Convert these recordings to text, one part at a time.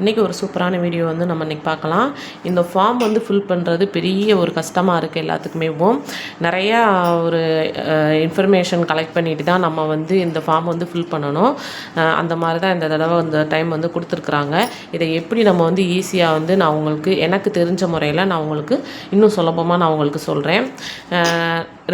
இன்றைக்கி ஒரு சூப்பரான வீடியோ வந்து நம்ம இன்றைக்கி பார்க்கலாம். இந்த ஃபார்ம் வந்து ஃபில் பண்ணுறது பெரிய ஒரு கஷ்டமாக இருக்குது எல்லாத்துக்குமே. நிறையா ஒரு இன்ஃபர்மேஷன் கலெக்ட் பண்ணிட்டு தான் நம்ம வந்து இந்த ஃபார்ம் வந்து ஃபில் பண்ணணும். அந்த மாதிரி தான் இந்த தடவை இந்த டைம் வந்து கொடுத்துருக்குறாங்க. இதை எப்படி நம்ம வந்து ஈஸியாக வந்து நான் உங்களுக்கு எனக்கு தெரிஞ்ச முறையில் நான் உங்களுக்கு இன்னும் சுலபமாக நான் உங்களுக்கு சொல்கிறேன்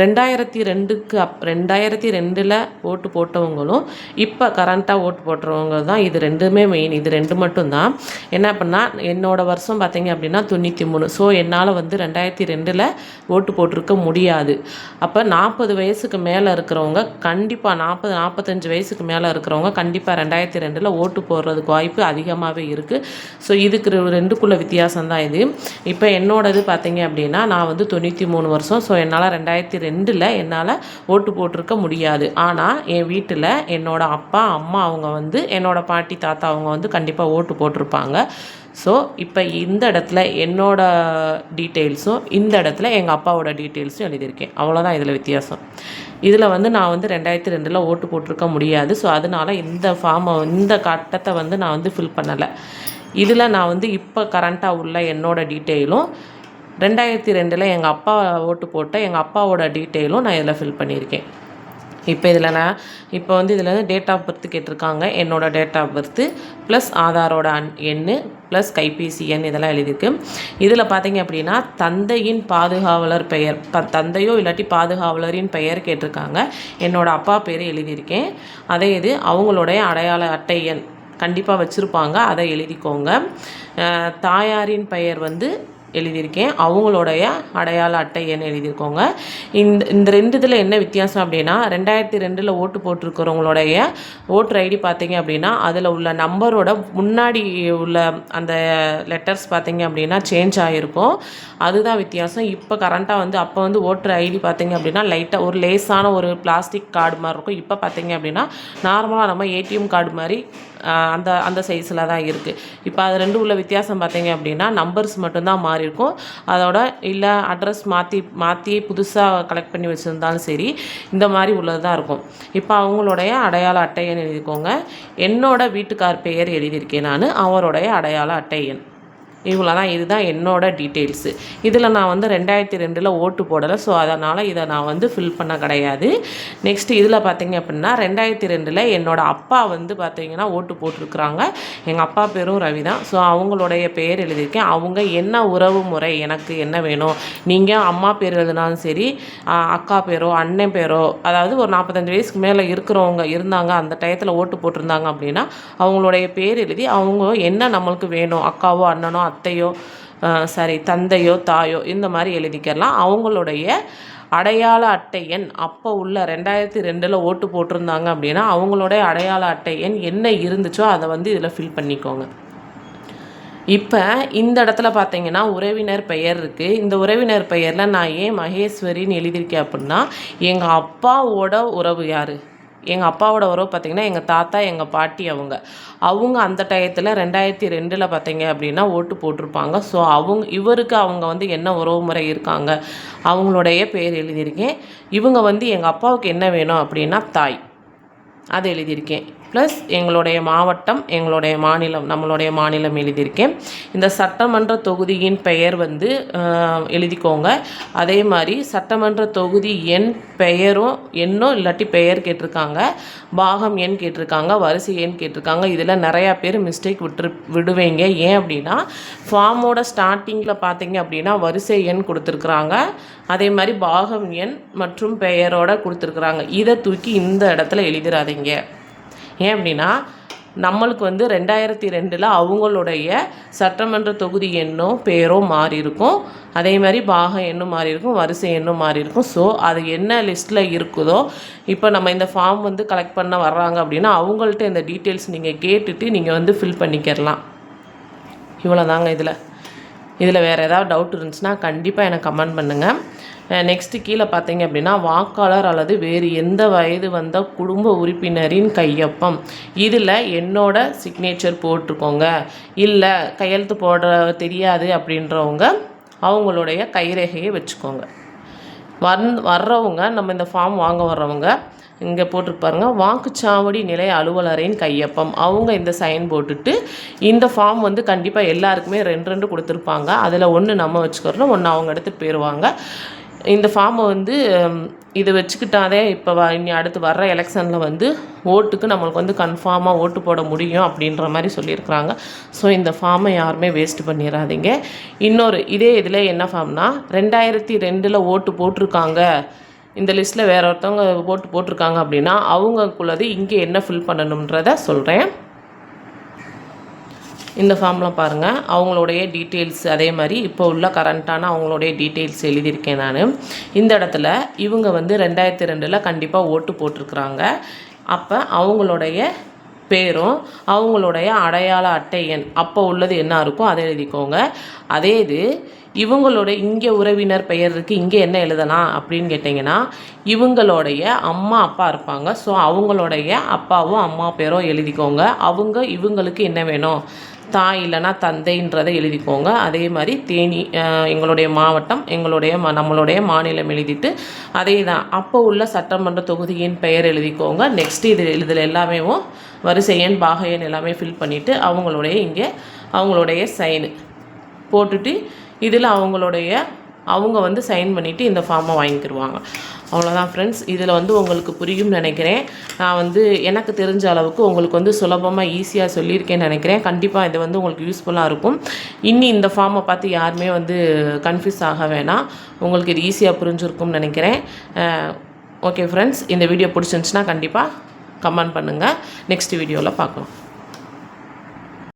ரெண்டாயிரத்தி ரெண்டுக்கு அப் ரெண்டாயிரத்தி ரெண்டில் ஓட்டு போட்டவங்களும் இப்போ கரண்ட்டாக ஓட்டு போட்டுறவங்க தான். இது ரெண்டுமே மெயின் இது ரெண்டு மட்டும்தான். என்ன பண்ணால் என்னோடய வருஷம் பார்த்தீங்க அப்படின்னா தொண்ணூற்றி மூணு. ஸோ என்னால் வந்து ரெண்டாயிரத்தி ரெண்டில் ஓட்டு போட்டிருக்க முடியாது. அப்போ நாற்பது வயசுக்கு மேலே இருக்கிறவங்க கண்டிப்பாக நாற்பது நாற்பத்தஞ்சு வயசுக்கு மேலே இருக்கிறவங்க கண்டிப்பாக ரெண்டாயிரத்தி ரெண்டில் ஓட்டு போடுறதுக்கு வாய்ப்பு அதிகமாகவே இருக்குது ஸோ இதுக்கு ரெ- ரெண்டுக்குள்ள வித்தியாசம் தான் இது. இப்போ என்னோடது பார்த்தீங்க அப்படின்னா நான் வந்து தொண்ணூற்றி மூணு வருஷம். ஸோ என்னால் ரெண்டாயிரத்தி ரெண்டில் என்னால் ஓட்டு போட்டிருக்க முடியாது. ஆனால் என் வீட்டில் என்னோடய அப்பா அம்மா அவங்க வந்து என்னோடய பாட்டி தாத்தா அவங்க வந்து கண்டிப்பாக ஓட்டு போட்டிருப்பாங்க. ஸோ இப்போ இந்த இடத்துல என்னோட டீட்டெயில்ஸும் இந்த இடத்துல எங்கள் அப்பாவோட டீட்டெயில்ஸும் எழுதியிருக்கேன். அவ்வளோதான் இதில் வித்தியாசம். இதில் வந்து நான் வந்து ரெண்டாயிரத்தி ரெண்டில் ஓட்டு போட்டிருக்க முடியாது. ஸோ அதனால் இந்த ஃபார்மை இந்த கட்டத்தை வந்து நான் வந்து ஃபில் பண்ணலை. இதில் நான் வந்து இப்போ கரண்ட்டாக உள்ள என்னோட டீட்டெயிலும் ரெண்டாயிரத்தி ரெண்டில் எங்கள் அப்பா ஓட்டு போட்ட எங்கள் அப்பாவோட டீட்டெயிலும் நான் இதில் ஃபில் பண்ணியிருக்கேன். இப்போ இதில் நான் இப்போ வந்து இதில் வந்து டேட் ஆஃப் பர்த் கேட்டிருக்காங்க. என்னோடய டேட் ஆஃப் பர்த்து ப்ளஸ் ஆதாரோட அன் எண் ப்ளஸ் கைபேசி எண் இதெல்லாம் எழுதியிருக்கு. இதில் பார்த்தீங்க அப்படின்னா தந்தையின் பாதுகாவலர் பெயர் ப தந்தையோ இல்லாட்டி பாதுகாவலரின் பெயர் கேட்டிருக்காங்க. என்னோடய அப்பா பேர் எழுதியிருக்கேன். அதே இது அவங்களுடைய அடையாள அட்டை எண் கண்டிப்பாக வச்சுருப்பாங்க. அதை எழுதிக்கோங்க. தாயாரின் பெயர் வந்து எழுதியிருக்கேன். அவங்களுடைய அடையாள அட்டை எண் எழுதியிருக்கோங்க. இந்த இந்த ரெண்டு இதில் என்ன வித்தியாசம் அப்படின்னா ரெண்டாயிரத்தி ரெண்டில் ஓட்டு போட்டிருக்கிறவங்களுடைய ஓட்டர் ஐடி பார்த்தீங்க அப்படின்னா அதில் உள்ள நம்பரோட முன்னாடி உள்ள அந்த லெட்டர்ஸ் பார்த்தீங்க அப்படின்னா சேஞ்ச் ஆகிருக்கும் அதுதான் வித்தியாசம். இப்போ கரண்ட்டாக வந்து அப்போ வந்து ஓட்டர் ஐடி பார்த்தீங்க அப்படின்னா லைட்டாக ஒரு லேஸான ஒரு பிளாஸ்டிக் கார்டு மாதிரி இருக்கும். இப்போ பார்த்தீங்க அப்படின்னா நார்மலாக நம்ம ஏடிஎம் கார்டு மாதிரி அந்த அந்த சைஸில் தான் இருக்குது இப்போ அது ரெண்டு உள்ள வித்தியாசம் பார்த்தீங்க அப்படின்னா நம்பர்ஸ் மட்டும்தான் மாறி இருக்கும். அதோட இல்லை அட்ரஸ் மாற்றி மாற்றி புதுசாக கலெக்ட் பண்ணி வச்சுருந்தாலும் சரி இந்த மாதிரி உள்ளது தான் இருக்கும். இப்போ அவங்களுடைய அடையாள அட்டை எழுதிக்கோங்க. என்னோட வீட்டுக்கார் பெயர் எழுதியிருக்கேன் நான் அவருடைய அடையாள அட்டை எண். இவ்வளோ தான் இதுதான் என்னோட டீட்டெயில்ஸு இதில் நான் வந்து ரெண்டாயிரத்தி ரெண்டில் ஓட்டு போடலை ஸோ அதனால் இதை நான் வந்து ஃபில் பண்ண கிடையாது. நெக்ஸ்ட் இதில் பார்த்தீங்க அப்படின்னா ரெண்டாயிரத்தி ரெண்டில் என்னோடய அப்பா வந்து பார்த்தீங்கன்னா ஓட்டு போட்டிருக்கிறாங்க. எங்கள் அப்பா பேரும் ரவி தான். ஸோ அவங்களுடைய பெயர் எழுதியிருக்கேன். அவங்க என்ன உறவு முறை எனக்கு என்ன வேணும்? நீங்கள் அம்மா பேர் எழுதினாலும் சரி அக்கா பேரோ அண்ணன் பேரோ அதாவது ஒரு நாற்பத்தஞ்சு வயசுக்கு மேலே இருக்கிறவங்க இருந்தாங்க அந்த டயத்தில் ஓட்டு போட்டிருந்தாங்க அப்படின்னா அவங்களுடைய பேர் எழுதி அவங்க என்ன நம்மளுக்கு வேணும்? அக்காவோ அண்ணனோ அத்தையோ சாரி தந்தையோ தாயோ இந்த மாதிரி எழுதிக்கலாம். அவங்களுடைய அடையாள அட்டை எண் அப்போ உள்ள ரெண்டாயிரத்தி ரெண்டில் ஓட்டு போட்டிருந்தாங்க அப்படின்னா அவங்களுடைய அடையாள அட்டை எண் என்ன இருந்துச்சோ அதை வந்து இதில் ஃபில் பண்ணிக்கோங்க. இப்போ இந்த இடத்துல பார்த்தீங்கன்னா உறவினர் பெயர் இருக்குது இந்த உறவினர் பெயரில் நான் ஏன் மகேஸ்வரின்னு எழுதியிருக்கேன் அப்படின்னா எங்கள் அப்பாவோட உறவு யார்? எங்கள் அப்பாவோட உறவு பார்த்திங்கன்னா எங்கள் தாத்தா எங்கள் பாட்டி அவங்க. அவங்க அந்த டயத்தில் ரெண்டாயிரத்தி ரெண்டில் பார்த்தீங்க அப்படின்னா ஓட்டு போட்டிருப்பாங்க. ஸோ அவங்க இவருக்கு அவங்க வந்து என்ன உறவு முறை இருக்காங்க அவங்களுடைய பேர் எழுதியிருக்கேன். இவங்க வந்து எங்கள் அப்பாவுக்கு என்ன வேணும் அப்படின்னா தாய். அதை எழுதியிருக்கேன். ப்ளஸ் எங்களுடைய மாவட்டம் எங்களுடைய மாநிலம் நம்மளுடைய மாநிலம் எழுதியிருக்கேன். இந்த சட்டமன்ற தொகுதியின் பெயர் வந்து எழுதிக்கோங்க. அதே மாதிரி சட்டமன்ற தொகுதி எண் பெயரும் எண்ணோ இல்லாட்டி பெயர் கேட்டிருக்காங்க பாகம் எண் கேட்டிருக்காங்க வரிசை எண் கேட்டிருக்காங்க. இதில் நிறையா பேர் மிஸ்டேக் விட்டு விடுவீங்க. ஏன் அப்படின்னா ஃபார்மோட ஸ்டார்டிங்கில் பார்த்தீங்க அப்படின்னா வரிசை எண் கொடுத்துருக்குறாங்க. அதே மாதிரி பாகம் எண் மற்றும் பெயரோட கொடுத்துருக்குறாங்க. இதை தூக்கி இந்த இடத்துல எழுதிடாதீங்க ஏன் அப்படின்னா நம்மளுக்கு வந்து ரெண்டாயிரத்தி ரெண்டில் அவங்களுடைய சட்டமன்ற தொகுதி எண்ணும் பேரோ மாறி இருக்கும் அதே மாதிரி பாகம் எண்ணும் மாறி இருக்கும் வரிசை எண்ணும் மாறி இருக்கும் ஸோ அது என்ன லிஸ்ட்டில் இருக்குதோ இப்போ நம்ம இந்த ஃபார்ம் வந்து கலெக்ட் பண்ண வர்றாங்க அப்படின்னா அவங்கள்ட்ட இந்த டீட்டெயில்ஸ் நீங்கள் கேட்டுட்டு நீங்கள் வந்து ஃபில் பண்ணிக்கிறலாம். இவ்வளோதாங்க இதில். இதில் வேறு ஏதாவது டவுட் இருந்துச்சுன்னா கண்டிப்பாக எனக்கு கமெண்ட் பண்ணுங்கள் நெக்ஸ்ட்டு கீழே பார்த்தீங்க அப்படின்னா வாக்காளர் அல்லது வேறு எந்த வயது வந்த குடும்ப உறுப்பினரின் கையொப்பம். இதில் என்னோட சிக்னேச்சர் போட்டிருக்கோங்க. இல்லை கையெழுத்து போடுற தெரியாது அப்படின்றவங்க அவங்களுடைய கைரேகையை வச்சுக்கோங்க. வந் வர்றவங்க நம்ம இந்த ஃபார்ம் வாங்க வர்றவங்க இங்கே போட்டிருப்பாருங்க வாக்குச்சாவடி நிலைய அலுவலரின் கையொப்பம். அவங்க இந்த சைன் போட்டுட்டு இந்த ஃபார்ம் வந்து கண்டிப்பாக எல்லாருக்குமே ரெண்டு ரெண்டு கொடுத்துருப்பாங்க. அதில் ஒன்று நம்ம வச்சுக்கிறோம் ஒன்று அவங்க எடுத்துகிட்டு போயிடுவாங்க இந்த ஃபார்மை வந்து இதை வச்சுக்கிட்டாதே இப்போ வ இனி அடுத்து வர்ற எலெக்ஷனில் வந்து ஓட்டுக்கு நம்மளுக்கு வந்து கன்ஃபார்மாக ஓட்டு போட முடியும் அப்படின்ற மாதிரி சொல்லியிருக்கிறாங்க. ஸோ இந்த ஃபார்மை யாருமே வேஸ்ட் பண்ணிடாதீங்க இன்னொரு இதே இதில் என்ன ஃபார்ம்னா ரெண்டாயிரத்தி ரெண்டில் ஓட்டு போட்டிருக்காங்க. இந்த லிஸ்ட்டில் வேற ஒருத்தவங்க ஓட்டு போட்டிருக்காங்க அப்படின்னா அவங்களுக்குள்ளது இங்கே என்ன ஃபில் பண்ணணுன்றத சொல்கிறேன் இந்த ஃபார்ம்லாம் பாருங்கள் அவங்களுடைய டீட்டெயில்ஸ் அதே மாதிரி இப்போ உள்ள கரண்ட்டான அவங்களுடைய டீட்டெயில்ஸ் எழுதியிருக்கேன் நான். இந்த இடத்துல இவங்க வந்து ரெண்டாயிரத்தி ரெண்டில் கண்டிப்பாக ஓட்டு போட்டிருக்கிறாங்க. அப்போ அவங்களுடைய பேரும் அவங்களுடைய அடையாள அட்டை எண். அப்போ உள்ளது என்ன இருக்கோ அதை எழுதிக்கோங்க. அதே இது இவங்களோட இங்கே உறவினர் பெயர் இருக்குது இங்கே என்ன எழுதலாம் அப்படின்னு கேட்டிங்கன்னா இவங்களுடைய அம்மா அப்பா இருப்பாங்க. ஸோ அவங்களுடைய அப்பாவும் அம்மா பேரும் எழுதிக்கோங்க. அவங்க இவங்களுக்கு என்ன வேணும்? தாய் இல்லைன்னா தந்தைன்றதை எழுதிக்கோங்க. அதே மாதிரி தேனி எங்களுடைய மாவட்டம் எங்களுடைய ம நம்மளுடைய மாநிலம் எழுதிட்டு அதே தான் அப்போ உள்ள சட்டமன்ற தொகுதியின் பெயர் எழுதிக்கோங்க. நெக்ஸ்ட் இது இதில் எல்லாமே வரிசை எண் பாக எண் எல்லாமே ஃபில் பண்ணிவிட்டு அவங்களுடைய இங்கே அவங்களுடைய சைனு போட்டுட்டு இதில் அவங்களுடைய அவங்க வந்து சைன் பண்ணிவிட்டு இந்த ஃபார்மை வாங்கிக்கிடுவாங்க அவ்வளோதான் ஃப்ரெண்ட்ஸ் இதில் வந்து உங்களுக்கு புரியும்னு நினைக்கிறேன். நான் வந்து எனக்கு தெரிஞ்ச அளவுக்கு உங்களுக்கு வந்து சுலபமாக ஈஸியாக சொல்லியிருக்கேன்னு நினைக்கிறேன். கண்டிப்பாக இது வந்து உங்களுக்கு யூஸ்ஃபுல்லாக இருக்கும். இன்னி இந்த ஃபார்மை பார்த்து யாருமே வந்து கன்ஃபியூஸ் ஆக வேணாம். உங்களுக்கு இது ஈஸியாக புரிஞ்சுருக்கும்னு நினைக்கிறேன். ஓகே ஃப்ரெண்ட்ஸ் இந்த வீடியோ பிடிச்சிருந்துச்சுன்னா கண்டிப்பாக கமெண்ட் பண்ணுங்கள் நெக்ஸ்ட் வீடியோவில் பார்க்கலாம்.